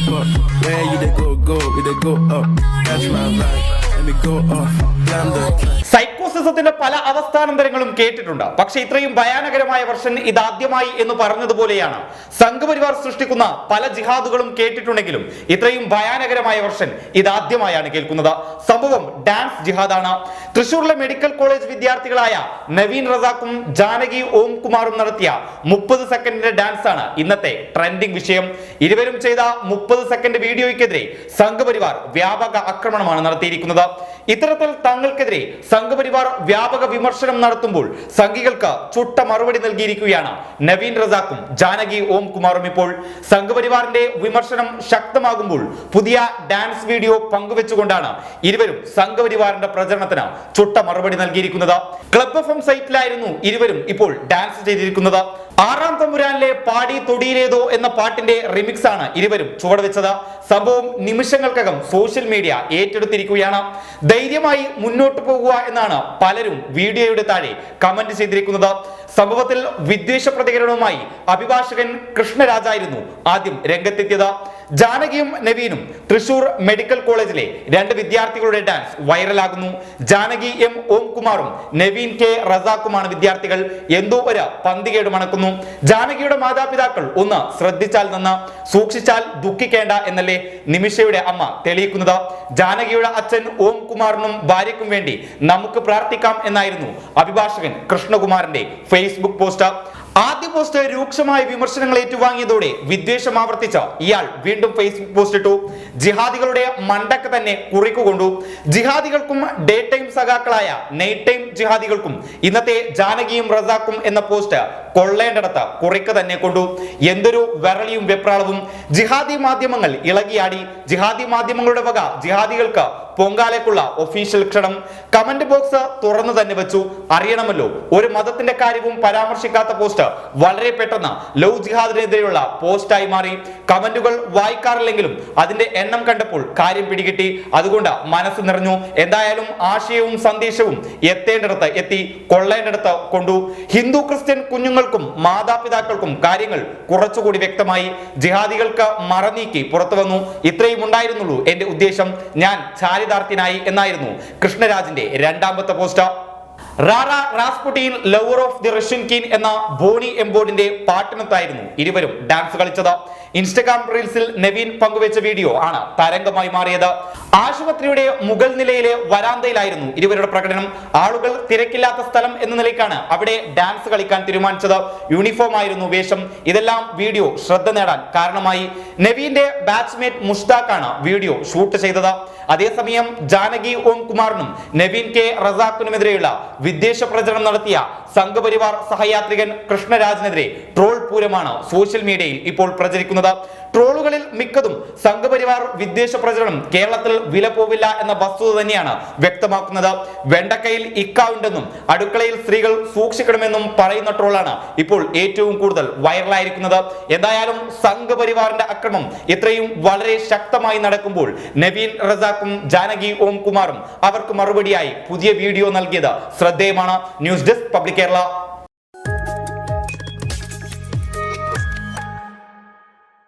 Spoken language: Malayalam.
keep up. Where you they go, go, we they go up. Catch my vibe, let me go off. Blam the track. സൈക്കോസിസത്തിന്റെ പല അവസ്ഥാനന്തരങ്ങളും കേട്ടിട്ടുണ്ട്. പക്ഷെ ഇത്രയും ഭയാനകരമായ വർഷൻ ഇതാദ്യമായി എന്ന് പറഞ്ഞതുപോലെയാണ്. സംഘപരിവാർ സൃഷ്ടിക്കുന്ന പല ജിഹാദുകളും കേട്ടിട്ടുണ്ടെങ്കിലും ഇത്രയും ഭയാനകരമായ വർഷൻ ഇതാദ്യമായാണ് കേൾക്കുന്നത്. സംഭവം ഡാൻസ് ജിഹാദാണ്. തൃശൂരിലെ മെഡിക്കൽ കോളേജ് വിദ്യാർത്ഥികളായ നവീൻ റസാക്കും ജാനകി ഓം കുമാറും നടത്തിയ മുപ്പത് സെക്കൻഡിന്റെ ഡാൻസ് ആണ് ഇന്നത്തെ ട്രെൻഡിംഗ് വിഷയം. ഇരുവരും ചെയ്ത മുപ്പത് സെക്കൻഡ് വീഡിയോയ്ക്കെതിരെ സംഘപരിവാർ വ്യാപക ആക്രമണമാണ് നടത്തിയിരിക്കുന്നത്. ഇത്തരത്തിൽ തങ്ങൾക്കെതിരെ സംഘപരിവാർ വ്യാപക വിമർശനം നടത്തുമ്പോൾ സംഘികൾക്ക് ചുട്ട മറുപടി നൽകിയിരിക്കുകയാണ്. നവീൻ റസാക്കും ജാനകി ഓം കുമാറും ഇപ്പോൾ സംഘപരിവാറിന്റെ വിമർശനം ശക്തമാകുമ്പോൾ പുതിയ ഡാൻസ് വീഡിയോ പങ്കുവെച്ചുകൊണ്ടാണ് ഇരുവരും സംഘപരിവാറിന്റെ പ്രചരണത്തിന് ചുട്ട മറുപടി നൽകിയിരിക്കുന്നത്. ക്ലബ് എഫ് എം സൈറ്റിലായിരുന്നു ഇരുവരും ഇപ്പോൾ ഡാൻസ് ചെയ്തിരിക്കുന്നത്. ആറാം തമ്പുരാനിലെ പാടി തൊടിയിലേതോ എന്ന പാട്ടിന്റെ റിമിക്സ് ആണ് ഇരുവരും ചുവട് വെച്ചത് സംഭവം നിമിഷങ്ങൾക്കകം സോഷ്യൽ മീഡിയ ഏറ്റെടുത്തിരിക്കുകയാണ്. ധൈര്യമായി മുന്നോട്ട് പോകുക എന്നാണ് പലരും വീഡിയോയുടെ താഴെ കമന്റ് ചെയ്തിരിക്കുന്നത്. സംഭവത്തിൽ വിദ്വേഷ പ്രതികരണവുമായി അഭിഭാഷകൻ കൃഷ്ണരാജായിരുന്നു ആദ്യം രംഗത്തെത്തിയത്. ജാനകിയും നവീനും തൃശൂർ മെഡിക്കൽ കോളേജിലെ രണ്ട് വിദ്യാർത്ഥികളുടെ ഡാൻസ് വൈറലാകുന്നു. ജാനകി എം ഓംകുമാറും നവീൻ കെ റസാക്കുമാണ് വിദ്യാർത്ഥികൾ. എന്തോ ഒരു പന്തികേട് മണക്കുന്നു ജാനകിയുടെ മാതാപിതാക്കൾ ഒന്ന് ശ്രദ്ധിച്ചാൽ നിന്ന് സൂക്ഷിച്ചാൽ ദുഃഖിക്കേണ്ട എന്നല്ലേ നിമിഷയുടെ അമ്മ തെളിയിക്കുന്നത്. ജാനകിയുടെ അച്ഛൻ ഓംകുമാറിനും ഭാര്യയ്ക്കും വേണ്ടി നമുക്ക് പ്രാർത്ഥിക്കാം എന്നായിരുന്നു അഭിഭാഷകൻ കൃഷ്ണകുമാറിന്റെ ഫേസ്ബുക്ക് പോസ്റ്റ്. ആദ്യ പോസ്റ്റ് രൂക്ഷമായ വിമർശനങ്ങൾ ഏറ്റുവാങ്ങിയതോടെ വിദ്വേഷം ആവർത്തിച്ച ഇയാൾ വീണ്ടും ഫേസ്ബുക്ക് പോസ്റ്റ് ഇട്ടു. ജിഹാദികളുടെ മണ്ടക്ക് തന്നെ കുറിക്കുകൊണ്ടു ജിഹാദികൾക്കും ഡേ ടൈം സഖാക്കളായ നൈറ്റ് ടൈം ജിഹാദികൾക്കും ഇന്നത്തെ ജാനകിയും റസാക്കും എന്ന പോസ്റ്റ് കൊള്ളേണ്ടടത്ത് കുറിക്ക് തന്നെ കൊണ്ടു. എന്തൊരു വിരളിയും വെപ്രാളവും. ജിഹാദി മാധ്യമങ്ങൾ ഇളകിയാടി. ജിഹാദി മാധ്യമങ്ങളുടെ വക ജിഹാദികൾക്ക് പൊങ്കാലയ്ക്കുള്ള ഒഫീഷ്യൽ ക്ഷണം. കമന്റ് ബോക്സ് തുറന്നു തന്നെ വെച്ചു. അറിയണമല്ലോ ഒരു മതത്തിന്റെ കാര്യവും പരാമർശിക്കാത്ത പോസ്റ്റ് വളരെ പെട്ടെന്ന് ലവ് ജിഹാദിനെതിരെയുള്ള പോസ്റ്റായി മാറി. കമന്റുകൾ വായിക്കാറില്ലെങ്കിലും അതിന്റെ എണ്ണം കണ്ടപ്പോൾ കാര്യം പിടികിട്ടി. അതുകൊണ്ട് മനസ്സ് നിറഞ്ഞു. എന്തായാലും ആശയവും സന്ദേശവും എത്തേണ്ടിടത്ത് എത്തി കൊള്ളേണ്ടിടത്ത് കൊണ്ടു. ഹിന്ദു ക്രിസ്ത്യൻ കുഞ്ഞുങ്ങൾക്കും മാതാപിതാക്കൾക്കും കാര്യങ്ങൾ കുറച്ചുകൂടി വ്യക്തമായി. ജിഹാദികൾക്ക് മറനീക്കി പുറത്തു വന്നു. ഇത്രയും ഉണ്ടായിരുന്നുള്ളൂ എന്റെ ഉദ്ദേശം. ഞാൻ ചാരിതാർത്ഥ്യനായി എന്നായിരുന്നു കൃഷ്ണരാജിന്റെ രണ്ടാമത്തെ post ra ra Rasputin lover of the Russian queen എന്ന ബോണി എംബോർഡിന്റെ പാട്ടിനൊത്തായിരുന്നു ഇരുവരും ഡാൻസ് കളിച്ചത്. ഇൻസ്റ്റഗ്രാം റീൽസിൽ നവീൻ പങ്കുവെച്ച വീഡിയോ ആണ് തരംഗമായി മാറിയത്. ആശുപത്രിയുടെ മുഗൾ നിലയിലെ വരാന്തയിലായിരുന്നു ഇരുവരുടെ പ്രകടനം. ആളുകൾ തിരക്കില്ലാത്ത സ്ഥലം എന്ന നിലയ്ക്കാണ് അവിടെ ഡാൻസ് കളിക്കാൻ തീരുമാനിച്ചത്. യൂണിഫോം ആയിരുന്നു വേഷം. ഇതെല്ലാം വീഡിയോ ശ്രദ്ധ നേടാൻ കാരണമായി. നവീന്റെ ബാച്ച്മേറ്റ് മുഷ്താഖാണ് വീഡിയോ ഷൂട്ട് ചെയ്തത്. അതേസമയം ജാനകി ഓം കുമാറിനും നവീൻ കെ റസാഖിനുമെതിരെയുള്ള വിദ്വേഷ പ്രചരണം നടത്തിയ സംഘപരിവാർ സഹയാത്രികൻ കൃഷ്ണരാജിനെതിരെ ട്രോൾ പൂരമാണ് സോഷ്യൽ മീഡിയയിൽ ഇപ്പോൾ പ്രചരിക്കുന്നത്. ട്രോളുകളിൽ മിക്കതും സംഘപരിവാർ വിദ്വേഷ പ്രചരണം കേരളത്തിൽ വില പോവില്ല എന്ന വസ്തുത തന്നെയാണ് വ്യക്തമാക്കുന്നത്. വെണ്ടക്കയിൽ ഇക്ക ഉണ്ടെന്നും അടുക്കളയിൽ സ്ത്രീകൾ സൂക്ഷിക്കണമെന്നും പറയുന്ന ട്രോളാണ് ഇപ്പോൾ ഏറ്റവും കൂടുതൽ വൈറലായിരിക്കുന്നത്. എന്തായാലും സംഘപരിവാറിന്റെ അക്രമം ഇത്രയും വളരെ ശക്തമായി നടക്കുമ്പോൾ നവീൻ റസാഖും ജാനകി ഓംകുമാറും അവർക്ക് മറുപടിയായി പുതിയ വീഡിയോ നൽകിയത് ശ്രദ്ധേയമാണ്. News desk public Kerala.